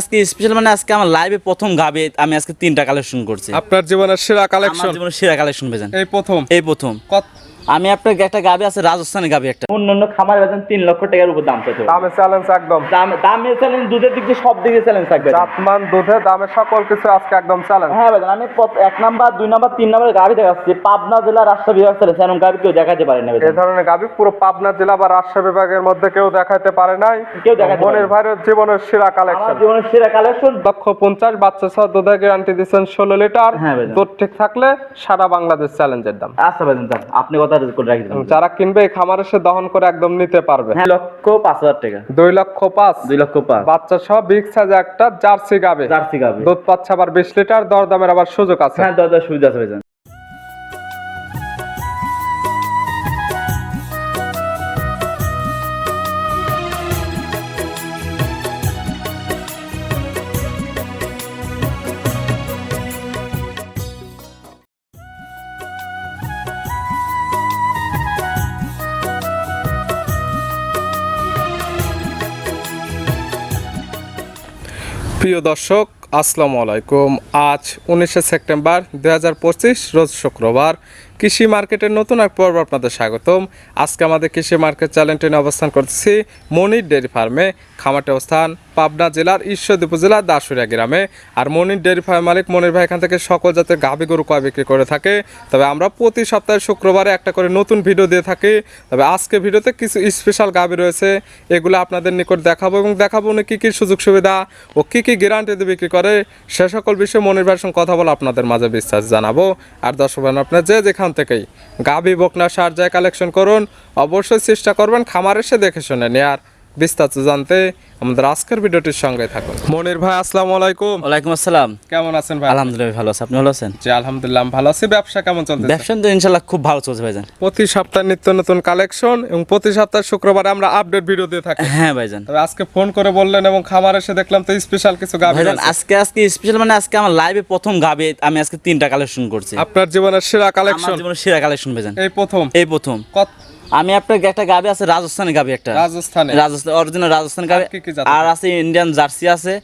আজকে স্পেশাল মানে আজকে আমার লাইভে প্রথম গাবে আমি আজকে তিনটা কালেকশন করছি। আপনার জীবনের সেরা কালেকশন জীবনের সেরা কালেকশন পেয়েছেন এই প্রথম? এই প্রথম। কত আমি আপনার একটা গাবে আছে রাজস্থানের গাবে একটা। অন্যান্য খামার বেতন তিন লক্ষ টাকার উপর দাম চাইতে দামে চ্যালেঞ্জ একদম। দাম দামে চ্যালেঞ্জ দুধের দিক দিয়ে সব দিকে চ্যালেঞ্জ থাকবে। জাতমান দুধে দামে সকল কিছু আজকে একদম চ্যালেঞ্জ হ্যাঁ ভাই আমি এক নাম্বার দুই নাম্বার তিন নাম্বার গাড়ি দেখাচ্ছি। পাবনা জেলা রাজশাহী বিভাগ চ্যালেঞ্জ এরকম গাড়ি কেউ দেখাতে পারে না এই ধরনের গাভি পুরো পাবনা জেলা বা রাজশাহী বিভাগের মধ্যে কেউ দেখাতে পারে নাই। কেউ দেখাতে পারে মনের ভাইয়ের জীবনের সেরা আমার কালেকশন জীবনের সেরা কালেকশন লক্ষ পঞ্চাশ বাচ্চা সহ দুধের গ্যারান্টি দিচ্ছেন ষোলো লিটার। হ্যাঁ। দুধ ঠিক থাকলে সারা বাংলাদেশ চ্যালেঞ্জের দাম। আচ্ছা যান, আপনি কথা করে রাখি যারা কিনবে এই খামার এসে দহন করে একদম নিতে পারবে। হ্যাঁ লক্ষ পাঁচ হাজার টাকা। দুই লক্ষ পাঁচ? দুই লক্ষ পাঁচ। বাচ্চা সহ বিগ সাইজ একটা জার্সি গাবে। জার্সি গাবে। দুধ পাচ্ছে আবার বিশ লিটার দরদামের আবার সুযোগ আছে। হ্যাঁ দরজার সুবিধা আছে প্রিয় দর্শক আসসালামু আলাইকুম। আজ উনিশে সেপ্টেম্বর দু রোজ শুক্রবার। কৃষি মার্কেটের নতুন এক পর্ব আপনাদের স্বাগতম। আজকে আমাদের কৃষি মার্কেট চ্যানেলটি নিয়ে অবস্থান করতেছি মনির ডেয়ারি ফার্মে। খামারটি অবস্থান পাবনা জেলার ঈশ্বরদী উপজেলার দাসুরিয়া গ্রামে। আর মনির ডেয়ারি ফার্ম মালিক মনির ভাই এখান থেকে সকল জাতের গাভী গরু কয় বিক্রি করে থাকে। তবে আমরা প্রতি সপ্তাহে শুক্রবারে একটা করে নতুন ভিডিও দিয়ে থাকি। তবে আজকে ভিডিওতে কিছু স্পেশাল গাভী রয়েছে। এগুলো আপনাদের নিকট দেখাবো এবং দেখাবো উনি কী কী সুযোগ সুবিধা ও কী কী গ্যারান্টি দিয়ে বিক্রি করে। সে সকল বিষয়ে মনির ভাইয়ের সঙ্গে কথা বলে আপনাদের মাঝে বিশ্বাস জানাব। আর দর্শক আপনার যে যেখান থেকেই। গাভী বকনা সার যায় কালেকশন করুন। অবশ্যই চেষ্টা করবেন খামার এসে দেখে শুনে নেয়ার। বিস্তারিত জানতে আমাদের আজকের ভিডিওটির সঙ্গে থাকুন। মনির ভাই আসসালামু আলাইকুম। ওয়ালাইকুম আসসালাম। কেমন আছেন ভাই? আলহামদুলিল্লাহ ভালো আছে। আপনি ভালো আছেন? জি আলহামদুলিল্লাহ ভালো আছি। ব্যবসা কেমন চলছে ব্যবসা তো ইনশাল্লাহ খুব ভালো চলছে ভাইজান। প্রতি সপ্তাহে নিত্য নতুন কালেকশন এবং প্রতি সপ্তাহে শুক্রবারে আমরা আপডেট ভিডিও দিয়ে থাকি। হ্যাঁ ভাইজান। তবে আজকে ফোন করে বললেন এবং খামার এসে দেখলাম তো স্পেশাল কিছু গাভী ভাইজান আজকে আজকে স্পেশাল মানে আজকে আমার লাইভে প্রথম গাবে আমি আজকে তিনটা কালেকশন করছি। আপনার জীবনের সেরা আমার কালেকশন জীবনের সেরা কালেকশন ভাইজান। এই প্রথম? এই প্রথম। কত আমি আপনার একটা গাবি আছে রাজস্থানের গাবি একটা। রাজস্থানে রাজস্থান অরিজিনাল রাজস্থান গাবে। আর আছে ইন্ডিয়ান জার্সি আছে।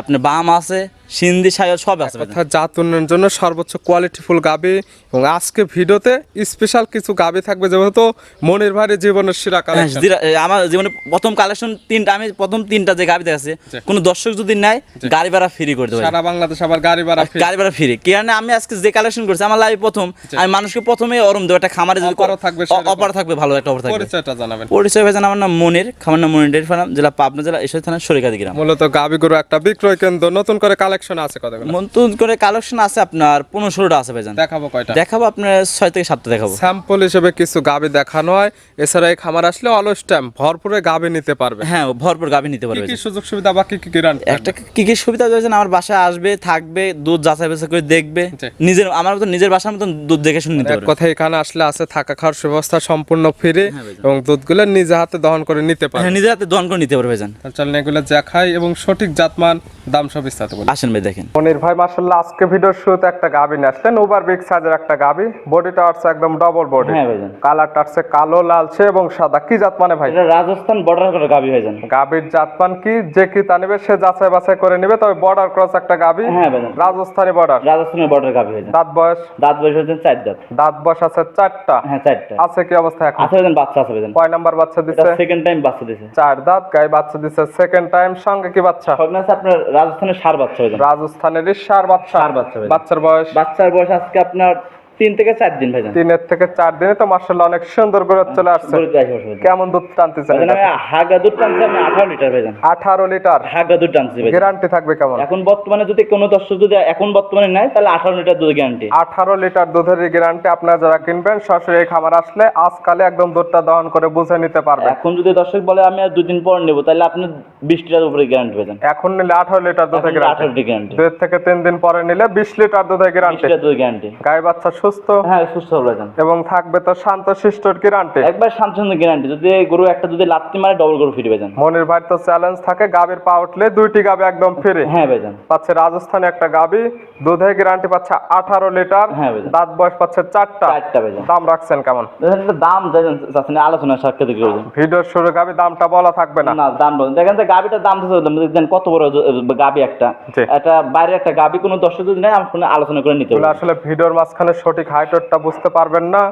আপনার বাম আছে সিন্ধি সায়র সব আছে। অর্থাৎ জাত উন্নয়নের জন্য সর্বোচ্চ কোয়ালিটিফুল গাবি। এবং আজকে ভিডিওতে স্পেশাল কিছু গাবি থাকবে যেহেতু মনির ভাইয়ের জীবনের সেরা হ্যাঁ, কালেকশন আমার জীবনে প্রথম কালেকশন তিনটা আমি প্রথম তিনটা যে গাড়ি দেখাচ্ছি কোনো দর্শক যদি নেয় গাড়ি ভাড়া ফ্রি করে দেবো। সারা বাংলাদেশ আবার গাড়ি ভাড়া। গাড়ি ভাড়া ফ্রি কারণে আমি আজকে যে কালেকশন করছি আমার লাইভ প্রথম। আমি মানুষকে প্রথমে অরম দেবো একটা খামারে যদি থাকবে। অপার থাকবে ভালো একটা অফার থাকবে। পরিচয়টা জানাবেন। পরিচয় ভাইজান আমার নাম মনির খামার নাম মনির ডেয়ারি ফার্ম জেলা পাবনা জেলা ঈশ্বর থানা সরিকাদি গ্রাম। মূলত গাবি গরু একটা বিক্রয় কেন্দ্র নতুন করে কালেকশন আছে কতগুলো? নতুন করে কালেকশন আছে আপনার পনেরো ষোলোটা আছে ভাইজান। দেখাবো কয়টা? দেখাবো আপনার ছয় থেকে সাতটা দেখাবো। স্যাম্পল হিসেবে কিছু গাবি দেখানো হয়। এছাড়া এই খামার আসলে অলস টাইম ভরপুরে গাবি নিতে পারবে। হ্যাঁ ভরপুর নিতে পারবে কি সুযোগ সুবিধা বা কি কি একটা কি কি সুবিধা আমার বাসায় আসবে থাকবে দুধ যাচাই বাছাই করে দেখবে। নিজের আমার মতো নিজের বাসার মতন দুধ দেখে শুনে নিতে পারবে। কথা এখানে আসলে আছে থাকা খাওয়ার ব্যবস্থা সম্পূর্ণ ফ্রি হ্যাঁ। এবং দুধগুলো নিজে হাতে দহন করে নিতে পারবে। হ্যাঁ নিজের হাতে দহন করে নিতে পারবে ভাইজান। চলেন এগুলো দেখাই এবং সঠিক জাতমান দাম সব বিস্তারিত বলি। আসেন ভাই দেখেন। মনির ভাই মাসাল্লাহ আজকে ভিডিওর শুরুতে একটা গাবি নিয়ে আসলেন। ওভার বিগ সাইজের একটা গাবি। বডিটা আসছে একদম ডবল বডি হ্যাঁ ভাইজান। কালারটা আসছে কালো লালচে এবং সাদা। কি জাত মানে ভাই? এটা রাজস্থান বর্ডার করে গাভি ভাইজান। গাবির জাতমান কি? যে কি তা নেবে সে যাচাই বাছাই করে নেবে। তবে বর্ডার ক্রস একটা গাবি। হ্যাঁ ভাইজান। রাজস্থানী বর্ডার রাজস্থানের বর্ডার গাভি ভাইজান। দাঁত বয়স? দাঁত বয়স হচ্ছে চার দাঁত। দাঁত বয়স আছে চারটা। হ্যাঁ চারটা। আছে কি অবস্থা এখন? আছে ভাইজান বাচ্চা আছে ভাইজান। কয় নাম্বার বাচ্চা দিচ্ছে সেকেন্ড টাইম বাচ্চা দিয়েছে চার দাঁত গায়ে বাচ্চা দিচ্ছে সেকেন্ড টাইম সঙ্গে কি বাচ্চা? আছে আপনার রাজস্থানের সার বাচ্চা ভাইজান। রাজস্থানের সার বাচ্চা। বাচ্চার বয়স? বাচ্চার বয়স আজকে আপনার তিন থেকে চার দিন ভাইজান। তিনের থেকে চার দিনে তো মার্শাল্লাহ অনেক সুন্দর করে চলে আসছে। গরুতে আসে বসে ভাইজান। কেমন দুধ টানতেছেন ভাইজান হাগা দুধ টানছি আমি আঠারো লিটার ভাইজান। আঠারো লিটার? হাগা দুধ টানছি ভাইজান। গ্যারান্টি থাকবে কেমন? এখন বর্তমানে যদি কোনো দর্শক যদি এখন বর্তমানে নেয় তাহলে আঠারো লিটার দুধ গ্যারান্টি আঠারো লিটার দুধের গ্যারান্টি আপনারা যারা কিনবেন সরাসরি এই খামার আসলে আজকালে একদম দুধটা দহন করে বুঝে নিতে পারবেন। এখন যদি দর্শক বলে আমি আর দুদিন পর নেব তাহলে আপনি বিশ লিটার উপরে গ্যারান্টি পেয়েছেন এখন নিলে আঠারো লিটার দুধের গ্যারান্টি দুধ থেকে তিন দিন পরে নিলে বিশ লিটার দুধের গ্যারান্টি গায়ে বাচ্চা সুস্থ? হ্যাঁ সুস্থ হবে ভাইজান এবং থাকবে তো শান্ত শিষ্টর গ্যারান্টি একবার শান্ত গ্যারান্টি যদি গরু একটা যদি লাত্তি মারে ডবল গরু ফিরে ভাইজান মনির ভাই তো চ্যালেঞ্জ থাকে গাবির পা উঠলে দুইটি গাবি একদম ফ্রি হ্যাঁ ভাইজান পাচ্ছে রাজস্থানে একটা গাবি দুধের গ্যারান্টি পাচ্ছে আঠারো লিটার হ্যাঁ, ভাইজান। দাঁত বয়স পাচ্ছে চারটা। চারটা ভাইজান দাম রাখছেন কেমন? দাম চাইছেন চাচ্ছেন আলোচনার সাক্ষাৎ ভিডিওর শুরু গাবি দামটা বলা থাকবে না। না দাম বলেন দেখেন যে গাবিটার দাম দেখেন কত বড় গাবি একটা। জি। একটা বাইরে একটা গাবি কোনো দর্শক যদি নেয় আমি আলোচনা করে নিতে এগুলো আসলে ভিডিওর মাঝখানে সঠিক হাইটটা বুঝতে পারবেন না।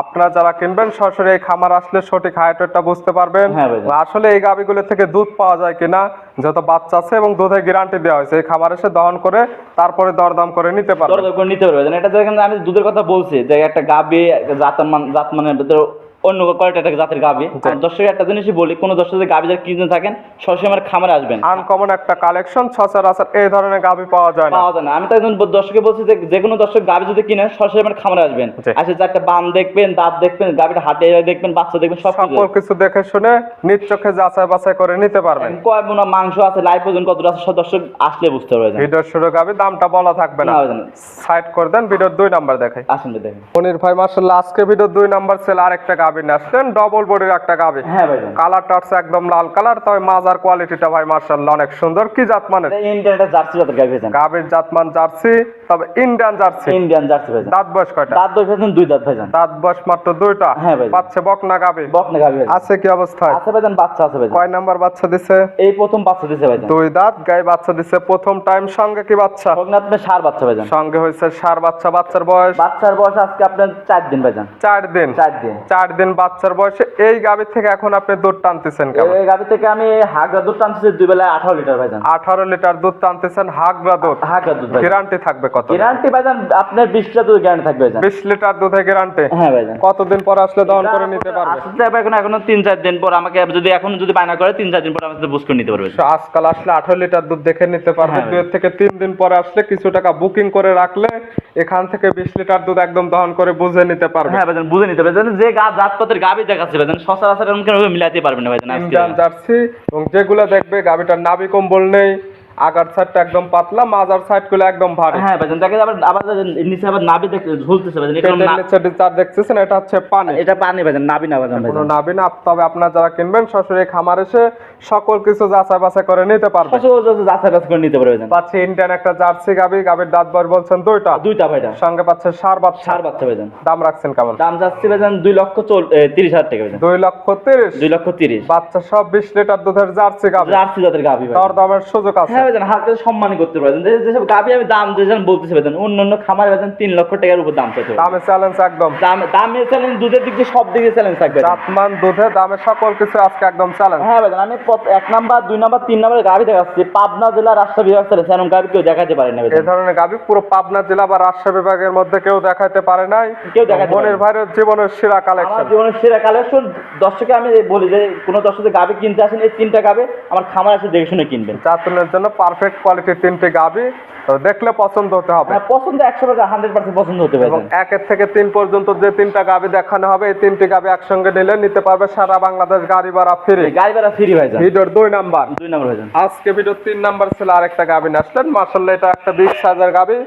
আপনারা যারা কিনবেন সরাসরি এই খামার আসলে সঠিক হাইটটা বুঝতে পারবেন। হ্যাঁ আসলে এই গাবিগুলো থেকে দুধ পাওয়া যায় কিনা যত বাচ্চা আছে এবং দুধের গ্যারান্টি দেওয়া হয়েছে। এই খামার এসে দহন করে তারপরে দরদাম করে নিতে পারবে দরদাম করে নিতে পারবে এটা দেখেন আমি দুধের কথা বলছি যে একটা গাবি জাত মান জাত মানে ভিতরে অন্য কয়টা জাতের গাবি আর দর্শক একটা জিনিসই বলি কোনো দর্শক যদি গাবি যারা কিনতে থাকেন সবসময় আমার খামারে আসবেন। আনকমন একটা কালেকশন সচরাচর এই ধরনের গাবি পাওয়া যায় না। পাওয়া যায় না। আমি তো একজন দর্শকে বলছি যে যে কোনো দর্শক গাবি যদি কিনেন সরাসরি আমার খামারে আসবেন। আসে চারটা বান দেখবেন দাঁত দেখবেন গাবিটা হাটে দেখবেন বাচ্চা দেখবেন সব কিছু দেখে শুনে নিজ চোখে যাচাই বাছাই করে নিতে পারবেন। কয় মোনা মাংস আছে লাইফ ওজন কতটা আছে সব দর্শক আসলে বুঝতে পারবেন ভিডিওর শুরু গাবি দামটা বলা থাকবে না। সাইড করে দেন ভিডিওর দুই নাম্বার দেখাই। আসেন দেখেন মনির ভাই মার্শাল্লাহ আজকে ভিডিও দুই নাম্বার সেল আরেকটা গাবি নিয়ে আসলেন ডবল বডির একটা গাবি। হ্যাঁ কালারটা হচ্ছে একদম লাল কালার তবে মাজার কোয়ালিটিটা ভাই মার্শাল্লাহ অনেক সুন্দর। কি জাত মানের? ইন্ডিয়ানটা জার্সি জাতের গাবি ভাইজান। গাবির জাতমান জার্সি তবে ইন্ডিয়ান জার্সি। ইন্ডিয়ান জার্সি ভাইজান। দাঁত বয়স কয়টা? দাঁত দই ভাইজান দুই দাঁত ভাইজান। দাঁত বয়স মাত্র দুইটা? হ্যাঁ ভাই। পাচ্ছে বকনা গাবি। বকনা গাবি আছে কি অবস্থায়? আছে ভাইজান বাচ্চা আছে ভাইজান। কয় নাম্বার বাচ্চা দিছে? এই প্রথম বাচ্চা দিছে ভাইজান। দুই দাঁত গাই বাচ্চা দিছে প্রথম টাইম সঙ্গে কি বাচ্চা? বকনা আপনার সার বাচ্চা ভাইজান। সঙ্গে হয়েছে সার বাচ্চা বাচ্চার বয়স? বাচ্চার বয়স আজকে আপনার চার দিন ভাইজান। চার দিন। চার দিন। চার দিন বাচ্চার বয়সে এই গাভীর থেকে এখন আপনি দুধ টানতেছেন কেমন? এই গাবি থেকে আমি হাগরা দুধ টানছি দুই বেলায় আঠারো লিটার ভাইজান। আঠারো লিটার দুধ টানতেছেন হাগরা দুধ। হাগরা দুধ গ্যারান্টি থাকবে কত গ্যারান্টি ভাইজান আপনার বিশ লিটার দুধ গ্যারান্টি থাকবে ভাইজান। বিশ লিটার দুধে গ্যারান্টি? হ্যাঁ ভাইজান। কতদিন পর আসলে দহন করে নিতে পারবে? হবে এখন এখনও তিন চার দিন পর আমাকে যদি এখন যদি বায়না করে তিন চার দিন পর আমাকে বুঝ করে নিতে পারবে আজকাল আসলে আঠারো লিটার দুধ দেখে নিতে পারবে। হ্যাঁ। দুই থেকে তিন দিন পরে আসলে কিছু টাকা বুকিং করে রাখলে এখান থেকে বিশ লিটার দুধ একদম দহন করে বুঝে নিতে পারবে। হ্যাঁ ভাইজান বুঝে নিতে পারবে যে গা জাতপাতের গাবি দেখাচ্ছে ভাইজান সচরাচর এরকম কেন মিলাতে পারবে না ভাইজান আজকে। জার্সি এবং যেগুলো দেখবে গাবিটার নাভি কম্বল নেই আগার সাইডটা একদম পাতলা মাজার সাইডগুলো একদম ভারী। হ্যাঁ ভাইজান দেখে আবার আবার নিচে আবার নাবি দেখতে ঝুলতেছে ভাইজান এটা নিচে চার দেখতেছেন এটা হচ্ছে পানি। এটা পানি ভাইজান নাবি না ভাইজান কোনো নাবি না তবে আপনারা যারা কিনবেন সরাসরি খামার এসে সকল কিছু যাচাই বাছাই করে নিতে পারবে সচরাচর যাচাই বাছাই করে নিতে পারবে ভাইজান পাচ্ছে ইন্ডিয়ান একটা জার্সি গাবি গাবির দাঁত বয়স বলছেন দুইটা। দুইটা ভাইজান সঙ্গে পাচ্ছে সার বাচ্চা। সার বাচ্চা ভাইজান দাম রাখছেন কেমন? দাম যাচ্ছে ভাইজান দুই লক্ষ চল এ, তিরিশ হাজার টাকা ভাইজান দুই লক্ষ তিরিশ। দুই লক্ষ তিরিশ। বাচ্চা সব বিশ লিটার দুধের জার্সি গাবি। জার্সি জাতের গাবি ভাই দর দামের সুযোগ আছে। ভাইজান হালকা সম্মানই করতে পারবেন। যেসব গাবি আমি দাম যেসব বলতেছি ভাইজান অন্য অন্য খামারে ভাইজান তিন লক্ষ টাকার উপর দাম চাইতে দামে চ্যালেঞ্জ একদম। দাম দামে চ্যালেঞ্জ দুধের দিক দিয়ে সব দিকে চ্যালেঞ্জ থাকবে। জাতমান দুধে দামে সকল কিছু আজকে একদম চ্যালেঞ্জ হ্যাঁ ভাইজান আমি এক নাম্বার দুই নাম্বার তিন নাম্বার গাবি দেখাচ্ছি। পাবনা জেলা রাজশাহী বিভাগ চ্যালেঞ্জ এরকম গাবি কেউ দেখাতে পারে না এই ধরনের গাবি পুরো পাবনা জেলা বা রাজশাহী বিভাগের মধ্যে কেউ দেখাতে পারে নাই। কেউ দেখাতে পারে মনের। ভাইয়ের জীবনের সেরা আমার কালেকশন জীবনের সেরা কালেকশন দর্শকে আমি বলি যে কোনো দর্শকে গাবি কিনতে আসেন এই তিনটা গাবে আমার খামার আছে দেখে শুনে কিনবেন। জাতনের জন্য পারফেক্ট কোয়ালিটির তিনটি গাবি তো দেখলে পছন্দ হতে হবে। হ্যাঁ পছন্দ একশো টাকা হান্ড্রেড পার্সেন্ট পছন্দ হতে এবং একের থেকে তিন পর্যন্ত যে তিনটা গাবি দেখানো হবে এই তিনটি গাবি একসঙ্গে নিলে নিতে পারবে সারা বাংলাদেশ গাড়ি ভাড়া ফ্রি গাড়ি ভাড়া ফ্রি ভাই ভিডিওর দুই নাম্বার। দুই নাম্বার আজকে ভিডিওর তিন নাম্বার ছিল আরেকটা গাবি নিয়ে আসলেন। মার্শাল্লাহ এটা একটা বিশ হাজার গাবি।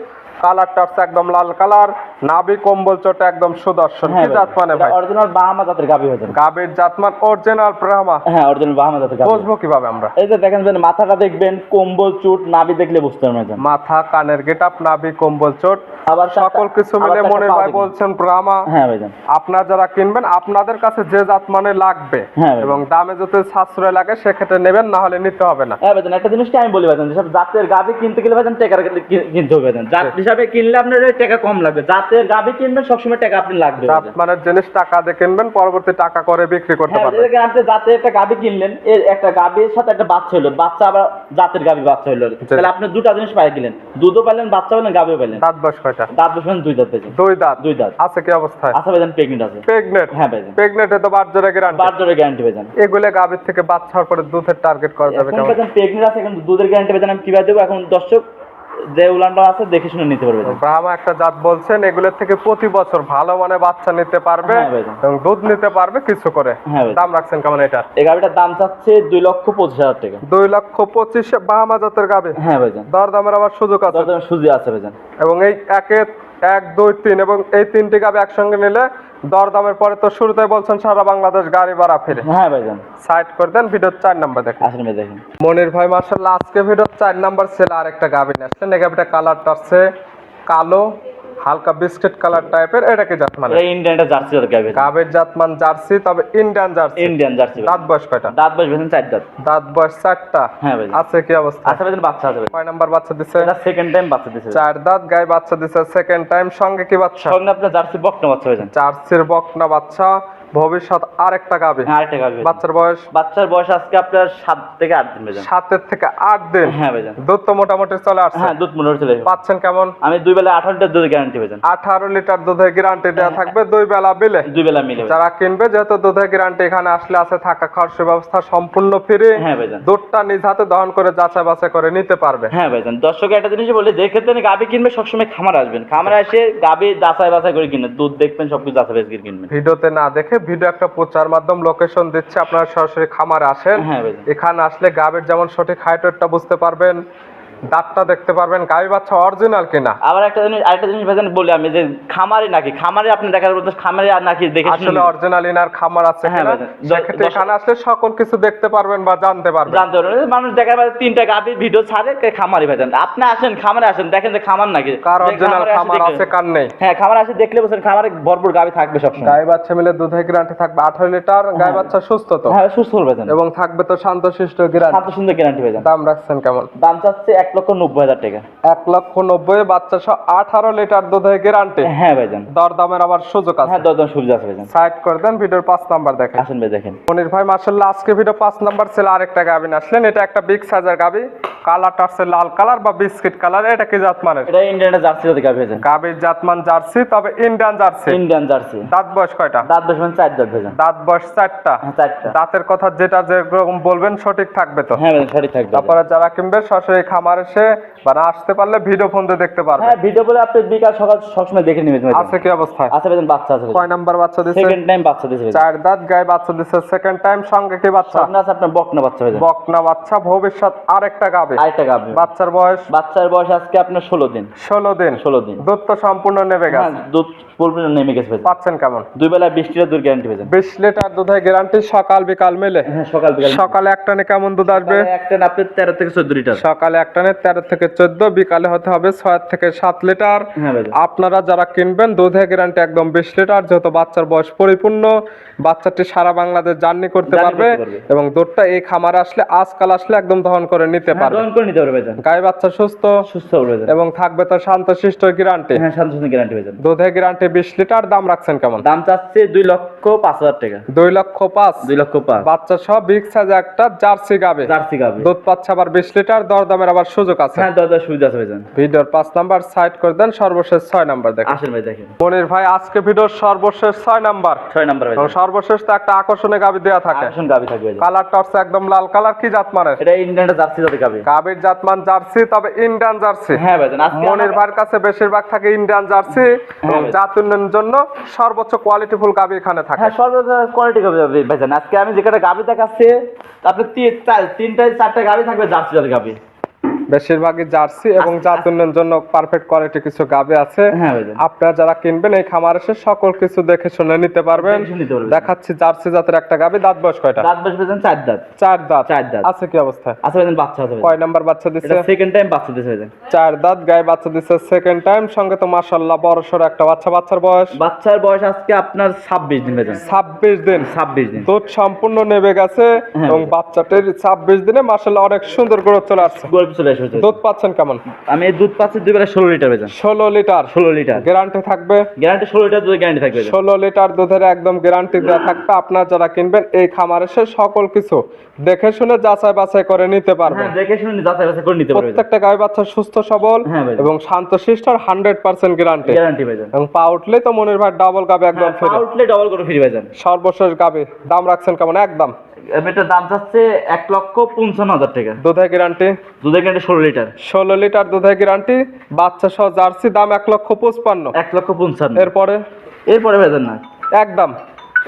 কালারটা হচ্ছে একদম লাল কালার নাভি কম্বল চোটে একদম সুদর্শন। কি জাত মানে ভাই? অরিজিনাল বাহামা জাতের গাবি ভাইজান গাবির জাতমান অরিজিনাল ব্রাহ্মা। হ্যাঁ অরিজিনাল বাহামা জাতের গাবি বুঝব কীভাবে আমরা? এই যে দেখেন যে মাথাটা দেখবেন কম্বল চুট নাবি দেখলে বুঝতে পারবেন মাথা কানের গেটআপ নাভি কম্বল চোট। আবার সকল কিছু মিলে পা ভাই বলছেন ব্রাহ্মা। হ্যাঁ ভাইজান আপনার যারা কিনবেন আপনাদের কাছে যে জাত মানে লাগবে হ্যাঁ এবং দামে যদি সাশ্রয় লাগে সেক্ষেত্রে নেবেন না হলে নিতে হবে না। হ্যাঁ ভাইজান একটা জিনিস কি আমি বলি ভাইজান যেসব জাতের গাবি কিনতে গেলে ভাইজান টাকা কিনতে হবে ভাইজান জাত হিসাবে কিনলে আপনার টাকা কম লাগবে। জাতের গাবি কিনবেন সবসময় টাকা আপনি লাগবে। জাত জিনিস টাকা দিয়ে কিনবেন পরবর্তী টাকা করে বিক্রি করতে হ্যাঁ পারবেন। আপনি জাতের একটা গাবি কিনলেন একটা গাবির সাথে একটা বাচ্চা হলো বাচ্চা আবার জাতের গাবি বাচ্চা হলো। তাহলে আপনি দুটা জিনিস পাই গেলেন দুধও পাইলেন বাচ্চা পেলেন গাবিও পেলেন দাঁত বয়স কয়টা? দাঁত বসবেন দুই দাঁত পেয়েছেন দুই দাঁত। দুই দাঁত। আছে কি অবস্থায়? আচ্ছা ভাইজান প্রেগনেন্ট আছে। প্রেগনেন্ট হ্যাঁ ভাইজান। প্রেগনেন্টে তো বার জোরে গ্যারান্টি বার জোরে গ্যারান্টি ভাইজান। এগুলো গাভীর থেকে বাচ্চা হওয়ার পরে দুধের টার্গেট করা যাবে কেমন? প্রেগনেন্ট আছে এখন দুধের গ্যারান্টি ভাইজান আমি কীভাবে দেবো? এখন দর্শক যে উলানটা আছে দেখে শুনে নিতে পারবে। ব্রাহ্মা একটা জাত বলছেন এগুলোর থেকে প্রতি বছর ভালো মানে বাচ্চা নিতে পারবে হ্যাঁ এবং দুধ নিতে পারবে কিছু করে। হ্যাঁ দাম রাখছেন কেমন এটা? এই গাবিটার দাম চাচ্ছে দুই লক্ষ পঁচিশ হাজার টাকা। দুই লক্ষ পঁচিশে বাহামা জাতের গাবে হ্যাঁ ভাইজান। দর দামের আবার সুযোগ আছে। সুজি আছে ভাইজান। এবং এই একে এক দুই তিন এবং এই তিনটি গাবি একসঙ্গে নিলে দরদামের পরে তো শুরুতে বলছেন সারা বাংলাদেশ গাড়ি ভাড়া ফিরে। হ্যাঁ ভাইজান। সাইড করে দেন ভিডিও চার নাম্বার দেখেন। আসেন ভাই দেখেন। মনির ভাই মার্শাল্লাহ আজকে ভিডিও চার নাম্বার ছেলে আরেকটা গাবিন নিয়ে আসলেন। এই গাবিটা কালারটা আছে কালো। হালকা বিস্কিট কালার টাইপের এটাকে জাত মানে এটা ইন্ডিয়ানটা জার্সি ওর গাবে গাবের জাতমান জার্সি তবে ইন্ডিয়ান জার্সি। ইন্ডিয়ান জার্সি দাঁত বয়স কয়টা? দাঁত বয়স বেশি চার দাঁত। দাঁত বয়স চারটা? হ্যাঁ ভাই। আছে কি অবস্থা? আছে ভাই বাচ্চা আছে কয় নাম্বার বাচ্চা দিছে? এটা সেকেন্ড টাইম বাচ্চা দিছে চার দাঁত গায়ে বাচ্চা দিছে সেকেন্ড টাইম সঙ্গে কি বাচ্চা? সঙ্গে আপনার জার্সি বকনা বাচ্চা হয়েছে। জার্সির বকনা বাচ্চা। ভবিষ্যৎ আরেকটা গাবে। হ্যাঁ গাবি। বাচ্চার বয়স? বাচ্চার বয়স আজকে আপনার সাত থেকে আট দিন ভাইজান। সাতের থেকে আট দিন? হ্যাঁ ভাইজান। দুধ তো মোটামুটি চলে আসছে। হ্যাঁ দুধ চলে পাচ্ছেন কেমন? আমি দুই বেলা আঠারো লিটার দুধের গ্যারান্টি ভাইজান। আঠারো লিটার দুধের গ্যারান্টি দেওয়া থাকবে দুই বেলা বিলে দুই বেলা মিলে যারা কিনবে যেহেতু দুধের গ্যারান্টি এখানে আসলে আছে থাকা খাওয়ার ব্যবস্থা সম্পূর্ণ ফ্রি হ্যাঁ ভাইজান। দুধটা নিজ হাতে দহন করে যাচাই বাছাই করে নিতে পারবে। হ্যাঁ ভাইজান। দর্শক একটা জিনিস বলি যে ক্ষেত্রে গাবি কিনবে সবসময় খামার আসবেন। খামারে এসে গাবি যাচাই বাছাই করে কিনবেন। দুধ দেখবেন সবকিছু যাচাই বাছাই করে কিনবেন। ভিডিওতে না দেখে ভিডিও একটা প্রচার মাধ্যম লোকেশন দিচ্ছে আপনারা সরাসরি খামারে আসেন। হ্যাঁ এখানে আসলে গাবের যেমন সঠিক হাইট বুঝতে পারবেন। দাঁতটা দেখতে পারবেন গাবি বাচ্চা অরিজিনাল কিনা। আবার একটা জিনিস আরেকটা জিনিস ভাইজান বলি আমি যে খামারে নাকি খামারে আপনি দেখার বলতে খামারে আর নাকি দেখে আসলে অরিজিনাল ইনার খামার আছে হ্যাঁ সেক্ষেত্রে এখানে আসলে সকল কিছু দেখতে পারবেন বা জানতে পারবেন। জানতে পারবেন। মানুষ দেখার পরে তিনটা গাভি ভিডিও ছাড়ে কে খামারে ভাইজান। আপনি আসেন খামারে আসেন দেখেন যে খামার নাকি। কার অরিজিনাল খামার আছে কার নেই? হ্যাঁ খামারে আসে দেখলে বলছেন খামারে ভরপুর গাভি থাকবে সব গাই বাচ্চা মিলে দুধের গ্যারান্টি থাকবে। আঠারো লিটার গাই বাচ্চা সুস্থ তো? হ্যাঁ সুস্থ হবে এবং থাকবে তো শান্তশিষ্ট গ্যারান্টি সাত সুন্দর গ্যারান্টি ভাইজান। দাম রাখছেন কেমন? দাম চাচ্ছে এক লক্ষ নব্বই হাজার টাকা। এক লক্ষ নব্বই বাচ্চা সহ আঠারো লিটার দুধের গ্যারান্টি হ্যাঁ ভাইজান। দর দামের আবার সুযোগ আছে। হ্যাঁ সুবিধা আছে ভাইজান। সাইড করে দেন ভিডিওর পাঁচ নাম্বার দেখেন। আসেন ভাই দেখেন। মনির ভাই মার্শাল্লাহ আজকে ভিডিও পাঁচ নাম্বার ছিল আরেকটা গাবিন আসলেন। এটা একটা বিগ সাইজের গাবি। কালারটা লাল কালার বা বিস্কিট কালার এটা কি জাতমানের? এটা ইন্ডিয়ানের জার্সি ভাইজান। গাবির জাতমান জার্সি তবে ইন্ডিয়ান জার্সি। Indian jersey. দাঁত বয়স কয়টা? দাঁত বেশ মানে চার দাঁত ভাইজান। দাঁত বয়স চারটা। হ্যাঁ চারটা। দাঁতের কথা যেটা যেরকম বলবেন সঠিক থাকবে তো। হ্যাঁ সঠিক থাকবে। তারপরে যারা কিনবে সরাসরি খামার এসে বা না আসতে পারলে ভিডিও ফোন দিয়ে দেখতে পারবে। হ্যাঁ ভিডিও বলে আপনি বিকাল সকাল সবসময় দেখে নেবেন ভাইজান আছে কি আছে ভাইজান বাচ্চা আছে কয় নাম্বার বাচ্চা দিচ্ছে সেকেন্ড টাইম বাচ্চা ভাইজান চার দাঁত গায়ে বাচ্চা দিচ্ছে সেকেন্ড টাইম সঙ্গে কি বাচ্চা? আছে আপনার বকনা বাচ্চা বকনা বাচ্চা ভবিষ্যৎ আরেকটা গাবে। আরেকটা গাভি বাচ্চার বয়স? বাচ্চার বয়স আজকে আপনার ষোলো দিন। ষোলো দিন। ষোলো দিন। দুধ তো সম্পূর্ণ নেবে হ্যাঁ গেছে দুধ পুরোপুরি নেমে গেছে পাচ্ছেন কেমন? দুই বেলা বিশ লিটার দুধ গ্যারান্টি ভাইজান বিশ লিটার দুধের গ্যারান্টি সকাল বিকাল মিলে। হ্যাঁ সকাল বিকাল সকালে একটানে কেমন দুধ আসবে? একটা আপনি তেরো থেকে চোদ্দ লিটার। সকালে একটানে তেরো থেকে চোদ্দ বিকালে হতে হবে ছয় থেকে সাত লিটার। হ্যাঁ আপনারা যারা কিনবেন দুধের গ্যারান্টি একদম বিশ লিটার যেহেতু বাচ্চার বয়স পরিপূর্ণ বাচ্চাটি সারা বাংলাদেশ জার্নি করতে পারবে এবং দুধটা এই খামারে আসলে আজকাল আসলে একদম দহন করে নিতে হ্যাঁ পারবে। গ্রহণ করে নিতে পারবে গায়ে বাচ্চা সুস্থ সুস্থ এবং থাকবে তো শান্ত শিষ্ট গ্যারান্টি হ্যাঁ শান্ত সুন্দর গ্যারান্টি দুধের গ্যারান্টি বিশ লিটার দাম রাখছেন কেমন? দাম চাচ্ছে দুই লক্ষ পাঁচ হাজার টাকা। দুই লক্ষ পাঁচ। দুই লক্ষ পাঁচ। বাচ্চা সব বিগ সাইজ একটা জার্সি গাবে। জার্সি গাভি দুধ পাচ্ছে আবার বিশ লিটার দর দামের আবার সুযোগ আছে? হ্যাঁ দশ সুবিধা আছে ভাইজান। ভিডিওর পাঁচ নাম্বার সাইড করে দেন সর্বশেষ ছয় নাম্বার দেখেন। আসেন ভাই দেখেন। মনির ভাই আজকে ভিডিওর সর্বশেষ ছয় নাম্বার। ছয় নাম্বার ভাইজান। সর্বশেষ তো একটা আকর্ষণীয় গাবি দেওয়া থাকে। আকর্ষণ গাভি থাকবে। কালারটা হচ্ছে একদম লাল। কালার কি জাতমানের এটা ইন্ডিয়ানটা জার্সি জাতি গাভি গাবির জাতমান জার্সি তবে ইন্ডিয়ান জার্সি। হ্যাঁ ভাইজান আজকে মনির ভাইয়ের কাছে বেশিরভাগ থাকে ইন্ডিয়ান জার্সি। এবং জাত উন্নয়নের জন্য সর্বোচ্চ কোয়ালিটিফুল গাবি এখানে থাকে। হ্যাঁ সর্বোচ্চ কোয়ালিটি গাভি হবে ভাইজান। আজকে আমি যেখানে গাভি দেখাচ্ছি তারপরে তিন- চার- তিনটায় চারটা গাভি থাকবে জার্সি জাতি গাভি বেশিরভাগই জার্সি এবং জাত উন্নয়নের জন্য পারফেক্ট কোয়ালিটি কিছু গাবি আছে। হ্যাঁ আপনারা যারা কিনবেন এই খামার এসে সকল কিছু দেখে শুনে নিতে পারবেন। দেখাচ্ছি জার্সি জাতের একটা গাবি। দাঁত বয়স কয়টা? দাঁত বেশ ভাইজান চার দাঁত। চার দাঁত। চার দাঁত। আছে কি অবস্থা? আছে ভাইজান বাচ্চা আছে কয় নাম্বার বাচ্চা দিচ্ছে এটা সেকেন্ড টাইম বাচ্চা দিয়েছে ভাইজান। চার দাঁত গায়ে বাচ্চা দিচ্ছে সেকেন্ড টাইম সঙ্গে তো মাশাল্লাহ বড় সড়ো একটা বাচ্চা বাচ্চার বয়স। বাচ্চার বয়স আজকে আপনার ছাব্বিশ দিন ভাইজান। ছাব্বিশ দিন। ছাব্বিশ দিন। দুধ সম্পূর্ণ নেবে গেছে হ্যাঁ। এবং বাচ্চাটির ছাব্বিশ দিনে মাসাল্লাহ অনেক সুন্দর গ্রোথ চলে আসছে। গল্প চলে দুধ পাচ্ছেন কেমন? আমি দুধ পাচ্ছি দুই বেলা ষোলো লিটার ষোলো লিটার? ষোলো লিটার। গ্যারান্টি থাকবে? গ্যারান্টি ষোলো লিটার গ্যারান্টি থাকবে। ষোলো লিটার দুধের একদম গ্যারান্টি দেওয়া থাকবে। আপনার যারা কিনবেন এই খামার এসে সকল কিছু দেখে শুনে যাচাই বাছাই করে নিতে পারবেন। হ্যাঁ দেখে শুনে যাচাই বাছাই করে নিতে পারবে প্রত্যেকটা গাই বাচ্চা সুস্থ সবল হ্যাঁ এবং শান্ত শিষ্টর হান্ড্রেড পার্সেন্ট গ্যারান্টি গ্যারান্টি ভাইজান এবং পা উঠলে তো মনির ভাই ডাবল গাবে একদম ফিরে। ডবল করে ফ্রি ভাইজান সর্বশেষ গাবে। দাম রাখছেন কেমন? একদম। এটার দাম যাচ্ছে এক লক্ষ পঞ্চান্ন হাজার টাকা। দুধের গ্যারান্টি দুধের গ্যারান্টি ষোলো লিটার ষোলো লিটার দুধের গ্যারান্টি বাচ্চা সহ জার্সি দাম এক লক্ষ পঁচপান্ন। এক লক্ষ পঞ্চান্ন। এরপরে? এরপরে ভাইজান না একদম।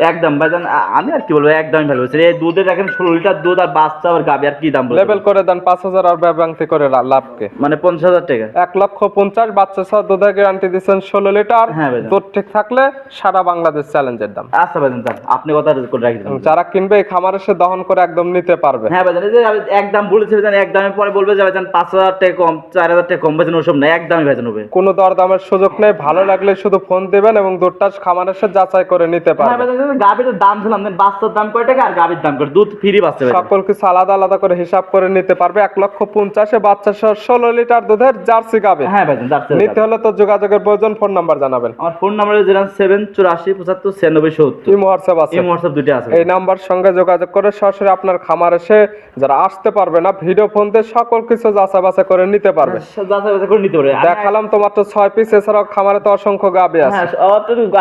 একদম ভাইজান আমি আর কি বলব একদম ভালো হয়েছে। এই দুধে দেখেন ষোলো লিটার দুধ আর বাচ্চা আর গাবি আর কি দাম? লেবেল করে দেন পাঁচ হাজার আর ব্যবাংতি করে লাভকে। মানে পঞ্চাশ হাজার টাকা? এক লক্ষ পঞ্চাশ বাচ্চা সহ দুধের গ্যারান্টি দিচ্ছেন ষোলো লিটার। হ্যাঁ ভাইজান। দুধ ঠিক থাকলে সারা বাংলাদেশ চ্যালেঞ্জের দাম। আচ্ছা ভাইজান যান আপনি কথা করে রাখি। যারা কিনবে এই খামার এসে দহন করে একদম নিতে পারবে। হ্যাঁ ভাইজান এই যে আমি একদম বলেছি ভাইজান একদমে পরে বলবে যে ভাইজান পাঁচ হাজার টাকা কম চার হাজার টাকা কম ভাইজান ওসব না একদমই ভাইজান হবে। কোনো দরদামের সুযোগ নেই ভালো লাগলে শুধু ফোন দিবেন এবং দুধটা খামার এসে যাচাই করে নিতে হ্যাঁ পারবে গাবির দাম দেন বাচ্চার দাম কয় টাকা আর গাবির দাম দুধ ফ্রি বাচ্চা ভাইজান সকল কিছু আলাদা আলাদা করে হিসাব করে নিতে পারবে। এক লক্ষ পঞ্চাশে বাচ্চা সহ ষোলো লিটার দুধের জার্সি গাবে হ্যাঁ ভাইজান যাচ্ছে নিতে হলে তো যোগাযোগের প্রয়োজন ফোন নাম্বার জানাবেন। আমার ফোন নাম্বার সেভেন চুরাশি পঁচাত্তর ছিয়ানব্বই সত্তর। ইমো হোয়াটসঅ্যাপ আছে। এই হোয়াটসঅ্যাপ দুটো আছে। এই নাম্বার সঙ্গে যোগাযোগ করে সরাসরি আপনার খামার এসে যারা আসতে পারবে না ভিডিও ফোন দিয়ে সকল কিছু যাচাই বাছাই করে নিতে পারবে। যাচাই বাছাই করে নিতে পারবে। দেখালাম তো মাত্র ছয় পিস এছাড়াও খামারে তো অসংখ্য গাবে আছে। হ্যাঁ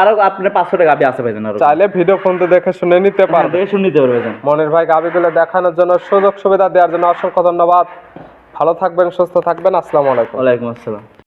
আরও আপনার পাঁচশো টাকা গাবি আছে আরও চাইলে ভিডিও ফোন তো দেখে শুনে নিতে হ্যাঁ, পারবে। দেখে শুনে নিতে পারবে মনের মনির ভাই গাবিগুলো দেখানোর জন্য সুযোগ সুবিধা দেওয়ার জন্য অসংখ্য ধন্যবাদ। ভালো থাকবেন সুস্থ থাকবেন। আসসালামু আলাইকুম। ওয়ালাইকুম আসসালাম।